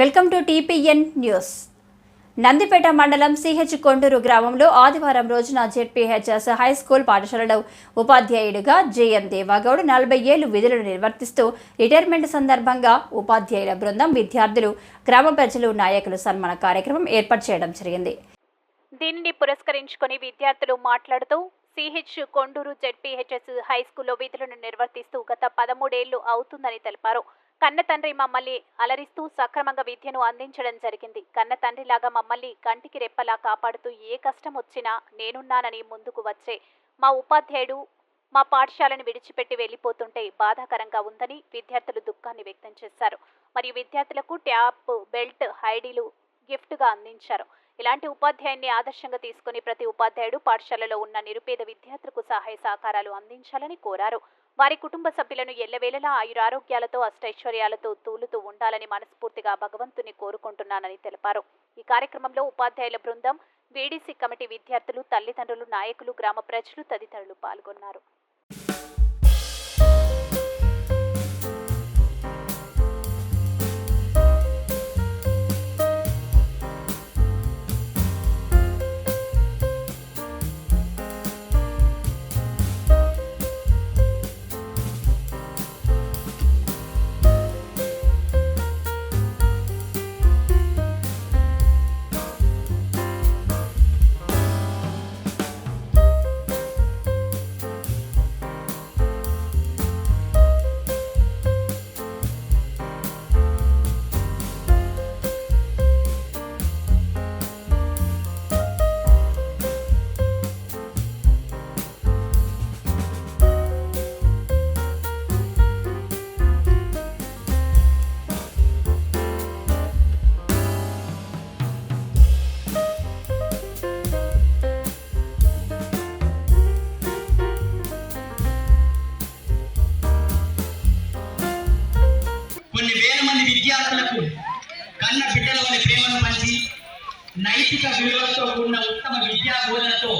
Welcome to TPN news. Nandipet మండలం CH Konduru గ్రామంలో ఆదివారం రోజున జెడ్పీహెచ్ఎస్ హై స్కూల్ పాఠశాలలో ఉపాధ్యాయుడిగా జేఎం దేవాగౌడ్ నలభై ఏళ్ళు విధులను నిర్వర్తిస్తూ రిటైర్మెంట్ సందర్భంగా ఉపాధ్యాయుల బృందం విద్యార్థులు గ్రామ ప్రజలు నాయకులు సన్మాన కార్యక్రమం ఏర్పాటు చేయడం జరిగింది. దీనిని పురస్కరించుకొని విద్యార్థులు మాట్లాడుతూ సిహెచ్ కొండూరు జెడ్పీహెచ్ఎస్ హై స్కూల్లో విధులను నిర్వర్తిస్తూ గత పదమూడేళ్ళు అవుతుందని తెలిపారు. కన్న తండ్రి మమ్మల్ని అలరిస్తూ సక్రమంగా విద్యను అందించడం జరిగింది. కన్న తండ్రిలాగా మమ్మల్ని కంటికి రెప్పలా కాపాడుతూ ఏ కష్టం వచ్చినా నేనున్నానని ముందుకు వచ్చే మా ఉపాధ్యాయుడు మా పాఠశాలను విడిచిపెట్టి వెళ్ళిపోతుంటే బాధాకరంగా ఉందని విద్యార్థులు దుఃఖాన్ని వ్యక్తం చేశారు. మరియు విద్యార్థులకు ట్యాప్ బెల్ట్ హైడీలు గిఫ్ట్గా అందించారు. ఇలాంటి ఉపాధ్యాయున్ని ఆదర్శంగా తీసుకుని ప్రతి ఉపాధ్యాయుడు పాఠశాలలో ఉన్న నిరుపేద విద్యార్థులకు సహాయ సహకారాలు అందించాలని కోరారు. వారి కుటుంబ సభ్యులను ఎల్లవేళలా ఆయురారోగ్యాలతో అష్టైశ్వర్యాలతో తూలుతూ ఉండాలని మనస్ఫూర్తిగా భగవంతుని కోరుకుంటున్నానని తెలిపారు. ఈ కార్యక్రమంలో ఉపాధ్యాయుల బృందం వీడీసీ కమిటీ విద్యార్థులు తల్లిదండ్రులు నాయకులు గ్రామ ప్రజలు తదితరులు పాల్గొన్నారు. విద్యార్థులకు కన్న బిడ్డల వల్ల ప్రేమను పంచి నైతిక విలువలతో కూడిన ఉత్తమ విద్యా బోధనతో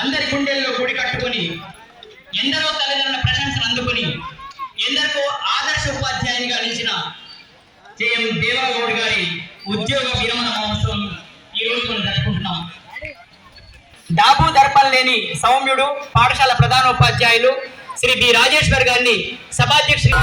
అందరి గుండెల్లో గుడి కట్టుకొని ఎందరో తల్లిదండ్రుల ప్రశంసలు అందుకుని ఎందరికో ఆదర్శ ఉపాధ్యాయునిగా నిలిచిన జేఎం దేవరగౌడ్ గారి ఉద్యోగ విరమణ మహోత్సవం ఈ రోజు మనం జరుపుకుంటున్నాం. డాబు దర్పం లేని సౌమ్యుడు పాఠశాల ప్రధానోపాధ్యాయులు శ్రీ బి రాజేశ్వర్ గారిని సభాధ్యక్షులు